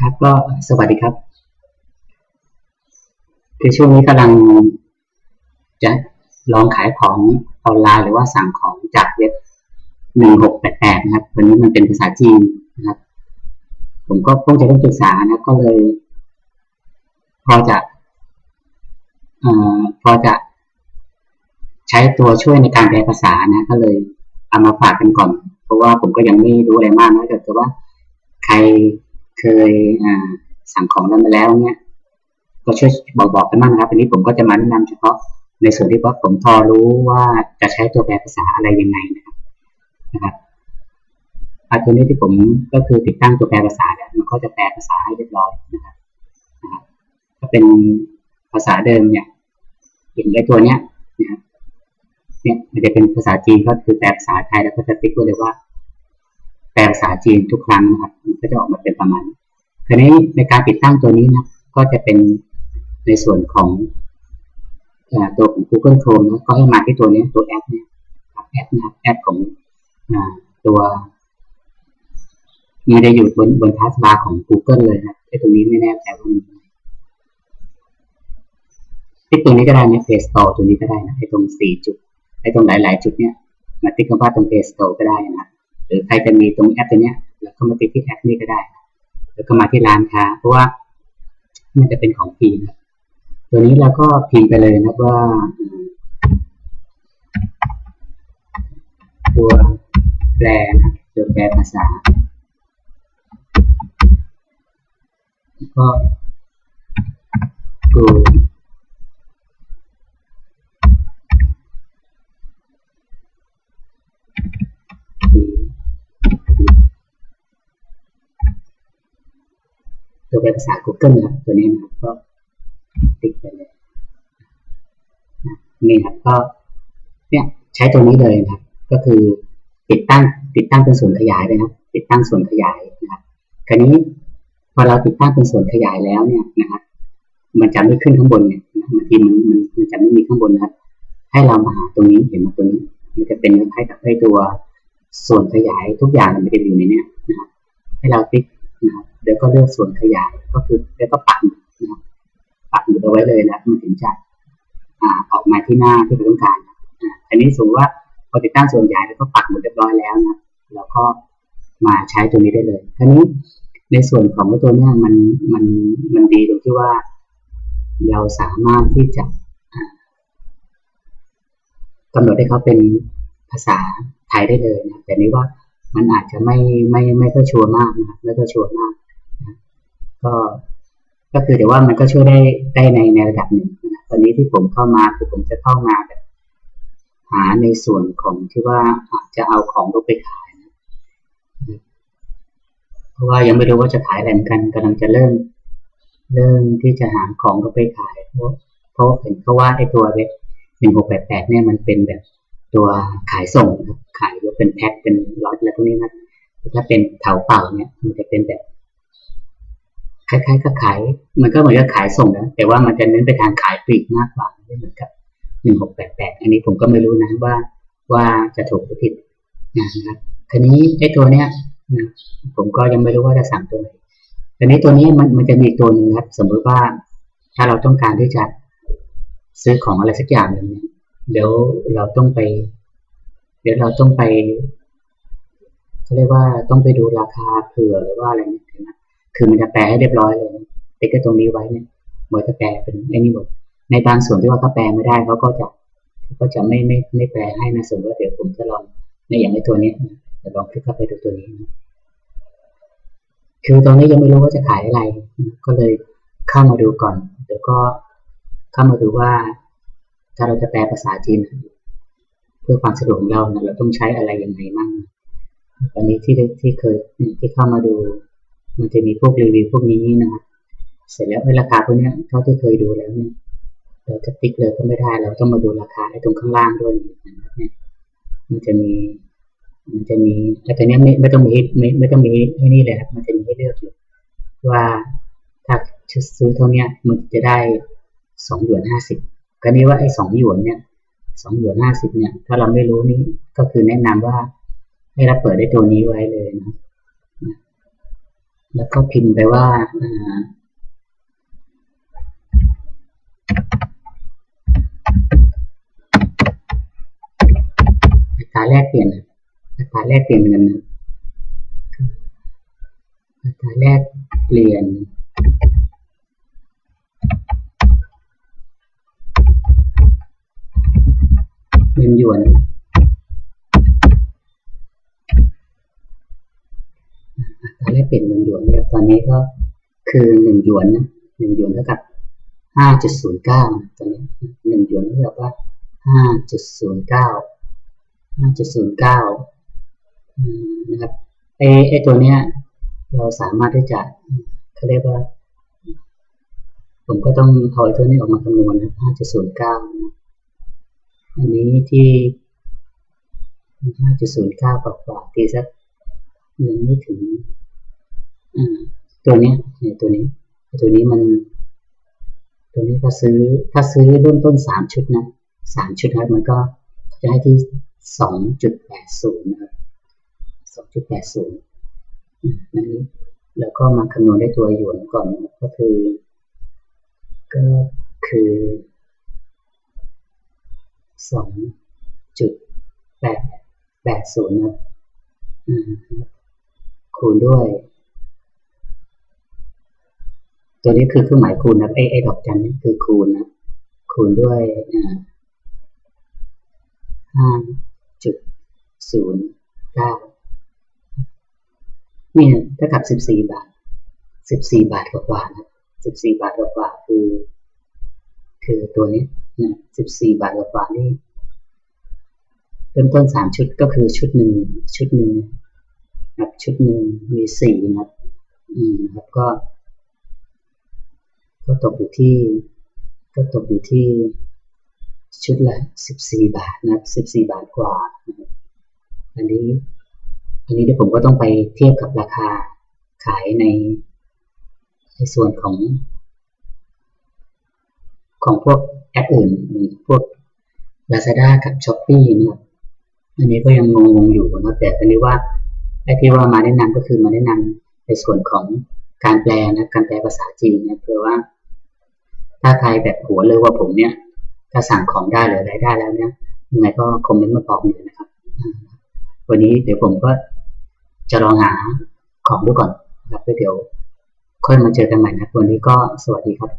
ครับก็สวัสดีครับ คือช่วงนี้กำลัง จะลองขายของออนไลน์หรือว่าสั่งของจากเว็บหนึ่งหกแปดแปดนะครับตัวนี้มันเป็นภาษาจีนนะครับ ผมก็เพิ่งจะเริ่มศึกษานะก็เลย พอจะเอ่อพอจะใช้ตัวช่วยในการแปลภาษานะ ก็เลยเอามาฝากกันก่อน เพราะว่าผมก็ยังไม่รู้อะไรมากนะแต่ว่าใคร เคยสั่งของนั้นมาแล้วเนี่ยก็ช่วยบอกบอกกันบ้างนะครับอันนี้ผมก็จะมาแนะนำเฉพาะในส่วนที่ว่าผมพอรู้ว่าจะใช้ตัวแปลภาษาอะไรยังไงนะครับนะครับอันตัวนี้ที่ผมก็คือติดตั้งตัวแปลภาษาแล้วมันก็จะแปลภาษาให้เรียบร้อยนะครับนะครับก็เป็นภาษาเดิมเนี่ยเห็นได้ตัวเนี้ยนะครับเนี่ยมันจะเป็นภาษาจีนก็คือแปลภาษาไทยแล้วก็จะติ๊กไว้เลยว่า แปลภาษาจีนทุกครั้งนะครับมันก็จะออกมาเป็นประมาณทีนี้ในการติดตั้งตัวนี้นะก็จะเป็นในส่วนของตัวของ Google Chrome นะก็ให้มาที่ตัวนี้ตัวแอปเนี่ยแอปนะแอปของตัวมันจะอยู่บนบนทัสบาร์ของ Google เลยนะไอ้ตรงนี้ไม่แน่ใจว่ามีที่ตรงนี้ก็ได้นะ Play Store ตัวนี้ก็ได้นะไอ้ตรงสี่จุดไอ้ตรงหลาย ๆ จุดเนี้ยมาติ๊กคำว่าตรง Play Store ก็ได้นะ หรือใครจะมีตรงแอปตัวเนี้ย แล้วก็มาติ๊กที่แอปนี้ก็ได้ แล้วก็มาที่ร้านค้า เพราะว่ามันจะเป็นของฟรีนะตัวนี้เราก็พิมพ์ไปเลยนะว่าตัวแปลนะตัวแปลภาษาก็กู ตัวเป็นภาษา Google นะครับตัวนี้นะครับก็ติ๊กไปเลยนี่ครับก็เนี่ยใช้ตัวนี้เลยนะครับ ก็คือติดตั้งติดตั้งเป็นส่วนขยายเลยนะติดตั้งส่วนขยายนะครับคราวนี้พอเราติดตั้งเป็นส่วนขยายแล้วเนี่ยนะครับมันจะไม่ขึ้นข้างบนเนี่ยบางทีมันมันมันจะไม่มีข้างบนนะครับ ให้เรามาหาตรงนี้เห็นไหมตรงนี้ มันจะเป็นคล้ายกับให้ตัวส่วนขยายทุกอย่างมันจะอยู่ในนี้นะครับให้เราติ๊กนะครับ เดี๋ยวก็เลือกส่วนขยายก็คือแล้วก็ปักนะครับปักหมุดเอาไว้เลยนะมันถึงจะออกมาที่หน้าที่เราต้องการอันนี้สมมติว่าพอติดตั้งส่วนใหญ่แล้วก็ปักหมุดเรียบร้อยแล้วนะเราก็มาใช้ตัวนี้ได้เลยทีนี้ในส่วนของตัวนี้มันมันมันดีตรงที่ว่า เราสามารถที่จะกำหนดให้เขาเป็นภาษาไทยได้เลยนะแต่นี้ว่ามันอาจจะไม่ไม่ไม่ก็ชัวร์มากนะไม่ก็ชัวร์มาก ก็ก็คือแต่ว่ามันก็ช่วยได้ได้ในในระดับหนึ่งนะตอนนี้ที่ผมเข้ามาคือผมจะเข้ามาแบบหาในส่วนของที่ว่าจะเอาของรถไปขายนะเพราะว่ายังไม่รู้ว่าจะขายอะไรกันกำลังจะเริ่ม เริ่มที่จะหาของรถไปขาย เพราะเพราะเห็นเขาว่าไอ้ตัวเว็บหนึ่งหกแปดแปดเนี่ยมันเป็นแบบตัวขายส่งขายว่าเป็นแพ็คเป็นล็อตอะไรพวกนี้นะถ้าเป็นเถาเป่าเนี่ยมันจะเป็นแบบ คล้ายๆกับขายมันก็เหมือนกับขายส่งนะแต่ว่ามันจะเน้นไปทางขายปลีกมากกว่าไม่เหมือนกับหนึ่งหกแปดแปดอันนี้ผมก็ไม่รู้นะว่าว่าจะถูกหรือผิดนะครับทีนี้ไอ้ตัวเนี้ยนะผมก็ยังไม่รู้ว่าจะสั่งตัวไหนทีนี้ตัวนี้มันมันจะมีตัวหนึ่งครับ สมมติว่าถ้าเราต้องการที่จะซื้อของอะไรสักอย่างหนึ่งเดี๋ยวเราต้องไป เดี๋ยวเราต้องไปเขาเรียกว่าต้องไปดูราคาเผื่อหรือว่าอะไรเนี่ยนะ คือมันจะแปลให้เรียบร้อยเลยติ๊กตรงนี้ไว้เนี่ยมันจะแปลเป็นไอ้นี่หมด ในบางส่วนที่ว่าเขาแปลไม่ได้เขาก็จะก็จะไม่ไม่ไม่แปลให้นะสมมติว่าเดี๋ยวผมจะลองในอย่างในตัวนี้จะลองคลิกเข้าไปดูตัวนี้นะคือตอนนี้ยังไม่รู้ว่าจะขายอะไร ก็เลยเข้ามาดูก่อน เดี๋ยวก็เข้ามาดูว่าถ้าเราจะแปลภาษาจีน เพื่อความสะดวกของเรานะเราต้องใช้อะไรยังไงบ้างตอนนี้ที่ที่เคยที่เข้ามาดู มันจะมีพวกรีวิวพวกนี้นะครับเสร็จแล้วราคาพวกนี้เท่าที่เคยดูแล้วเนี่ยเราจะติ๊กเลยก็ไม่ได้เราต้องมาดูราคาไอ้ตรงข้างล่างด้วยนะครับเนี่ยมันจะมีมันจะมีแต่เนี้ยไม่ไม่ต้องมีไม่ไม่ต้องมีไอ้นี่เลยครับมันจะมีให้เลือกอยู่ว่าถ้าซื้อเท่านี้มันจะได้สองหยวนห้าสิบก็นี้ว่าไอ้สองหยวนเนี่ยสองหยวนห้าสิบเนี่ย ถ้าเราไม่รู้นี่ก็คือแนะนำว่าให้เราเปิดได้ตัวนี้ไว้เลยนะ แล้วก็พิมพ์ไปว่าอ่าอัตราแลกเปลี่ยนอัตราแลกเปลี่ยนเงินอัตราแลกเปลี่ยนเงินหยวน อัตราแลก เปลี่ยนเงินหยวนเนี่ยตอนนี้ก็คือหนึ่งหยวนนะหนึ่งหยวนเท่ากับห้าจุดศูนย์เก้าตอนนี้หนึ่งหยวนเท่ากับว่าห้าจุดศูนย์เก้าห้าจุดศูนย์เก้านะครับไอไอตัวเนี้ยเราสามารถที่จะเขาเรียกว่า ผมก็ต้องเอาไอ้ตัวนี้ออกมาคำนวณนะห้าจุดศูนย์เก้าอันนี้ที่ห้าจุดศูนย์เก้ากว่าตีสักยังไม่ถึง ตัวเนี้ยเนี่ยตัวนี้ ตัวนี้มัน ตัวนี้ถ้าซื้อ ถ้าซื้อเริ่มต้นสามชุดนะสามชุดครับมันก็จะให้ที่สองจุดแปดศูนย์นะครับสองจุดแปดศูนย์อันนี้แล้วก็มาคำนวณได้ตัวหยวนก่อนก็คือ ก็คือสองจุดแปดแปดศูนย์นะอ่าคูณด้วย ตัวนี้คือเครื่องหมายคูณนะไอ้ไอ้ดอกจันนี่คือคูณนะคูณด้วยห้าจุดศูนย์เก้านี่เท่ากับสิบสี่บาทสิบสี่บาทกว่านะสิบสี่บาทกว่าคือ คือตัวนี้นะสิบสี่บาทกว่านี่เริ่มต้นสามชุดก็คือชุดหนึ่งชุดหนึ่งครับชุดหนึ่งมีสี่นะครับอืมครับก็ ก็ตกอยู่ที่ ก็ตกอยู่ที่ชุดละสิบสี่บาทนับสิบสี่บาทกว่า อันนี้ อันนี้เดี๋ยวผมก็ต้องไปเทียบกับราคาขายในในส่วนของ ของพวกแอปอื่นพวก Lazada กับ Shopee นะครับอันนี้ก็ยังงงๆอยู่นะแต่อันนี้ว่าไอ้ที่ว่ามาแนะนำก็คือมาแนะนำในส่วนของการแปลนะการแปลภาษาจีนนะเพื่อว่า ถ้าใครแบบหัวเลยว่าผมเนี่ยถ้าสั่งของได้หรืออะไรได้แล้วเนี่ยยังไงก็คอมเมนต์มาบอกหน่อยนะครับ วันนี้เดี๋ยวผมก็จะลองหาของดูก่อนครับแล้วเดี๋ยวค่อยมาเจอกันใหม่นะวันนี้ก็สวัสดีครับ